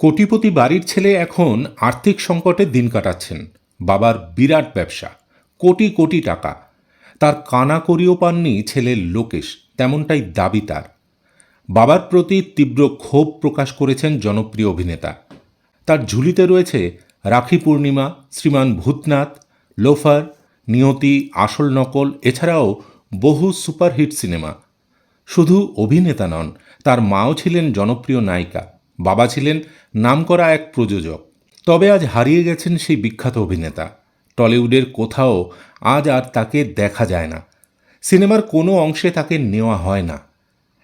কোটিপতি বাড়ির ছেলে এখন আর্থিক সংকটে দিন কাটাচ্ছেন। বাবার বিরাট ব্যবসা, কোটি কোটি টাকা। তার কানা করিও পাননি ছেলে লোকেশ, তেমনটাই দাবি তার। বাবার প্রতি তীব্র ক্ষোভ প্রকাশ করেছেন জনপ্রিয় অভিনেতা। তার ঝুলিতে রয়েছে রাখি পূর্ণিমা, শ্রীমান ভূতনাথ, লোফার, নিয়তি, আসল নকল, এছাড়াও বহু সুপারহিট সিনেমা। শুধু অভিনেতা নন, তার মাও ছিলেন জনপ্রিয় নায়িকা। বাবা ছিলেন নামকরা এক প্রযোজক। তবে আজ হারিয়ে গেছেন সেই বিখ্যাত অভিনেতা। টলিউডের কোথাও আজ আর তাকে দেখা যায় না। সিনেমার কোনো অংশে তাকে নেওয়া হয় না।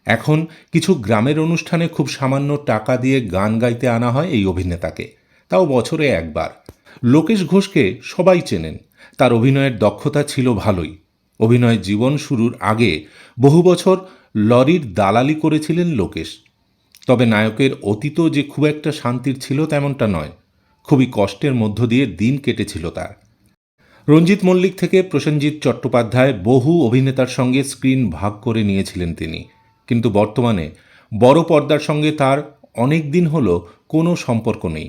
এখন কিছু গ্রামের অনুষ্ঠানে খুব সামান্য টাকা দিয়ে গান গাইতে আনা হয় এই অভিনেতাকে। তাও বছরে একবার। লোকেশ ঘোষকে সবাই চেনেন। তার অভিনয়ের দক্ষতা ছিল ভালোই। অভিনয় জীবন শুরুর আগে বহু বছর লরির দালালি করেছিলেন লোকেশ। তবে নায়কের অতীত যে খুব একটা শান্তির ছিল তেমনটা নয়, খুবই কষ্টের মধ্য দিয়ে দিন কেটেছিল তার। রঞ্জিত মল্লিক থেকে প্রসেনজিৎ চট্টোপাধ্যায় বহু অভিনেতার সঙ্গে স্ক্রিন ভাগ করে নিয়েছিলেন তিনি, কিন্তু বর্তমানে বড় পর্দার সঙ্গে তার অনেক দিন হলো কোনো সম্পর্ক নেই।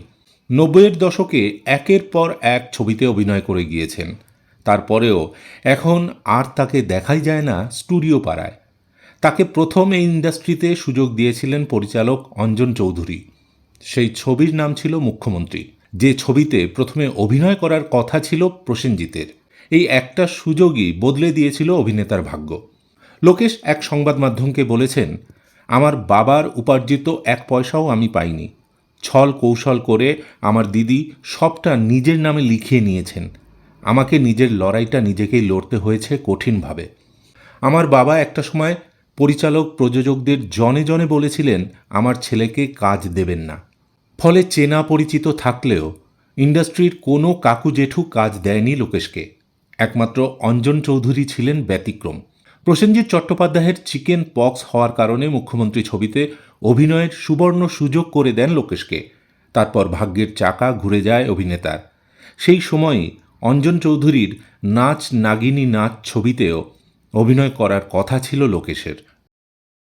নব্বইয়ের দশকে একের পর এক ছবিতে অভিনয় করে গিয়েছেন। তারপরেও এখন আর তাকে দেখাই যায় না স্টুডিও পাড়ায়। তাকে প্রথম এই ইন্ডাস্ট্রিতে সুযোগ দিয়েছিলেন পরিচালক অঞ্জন চৌধুরী। সেই ছবির নাম ছিল মুখ্যমন্ত্রী। যে ছবিতে প্রথমে অভিনয় করার কথা ছিল প্রসেনজিতের। এই একটা সুযোগই বদলে দিয়েছিল অভিনেতার ভাগ্য। লোকেশ এক সংবাদ মাধ্যমকে বলেছেন, আমার বাবার উপার্জিত এক পয়সাও আমি পাইনি। ছল কৌশল করে আমার দিদি সবটা নিজের নামে লিখিয়ে নিয়েছেন। আমাকে নিজের লড়াইটা নিজেকেই লড়তে হয়েছে কঠিনভাবে। আমার বাবা একটা সময় পরিচালক প্রযোজকদের জনে জনে বলেছিলেন, আমার ছেলেকে কাজ দেবেন না। ফলে চেনা পরিচিত থাকলেও ইন্ডাস্ট্রির কোনো কাকু জেঠু কাজ দেয়নি লোকেশকে। একমাত্র অঞ্জন চৌধুরী ছিলেন ব্যতিক্রম। প্রসেনজিৎ চট্টোপাধ্যায়ের চিকেন পক্স হওয়ার কারণে মুখ্যমন্ত্রী ছবিতে অভিনয়ের সুবর্ণ সুযোগ করে দেন লোকেশকে। তারপর ভাগ্যের চাকা ঘুরে যায় অভিনেতার। সেই সময়ই অঞ্জন চৌধুরীর নাচ নাগিনী নাচ ছবিতেও অভিনয় করার কথা ছিল লোকেশের।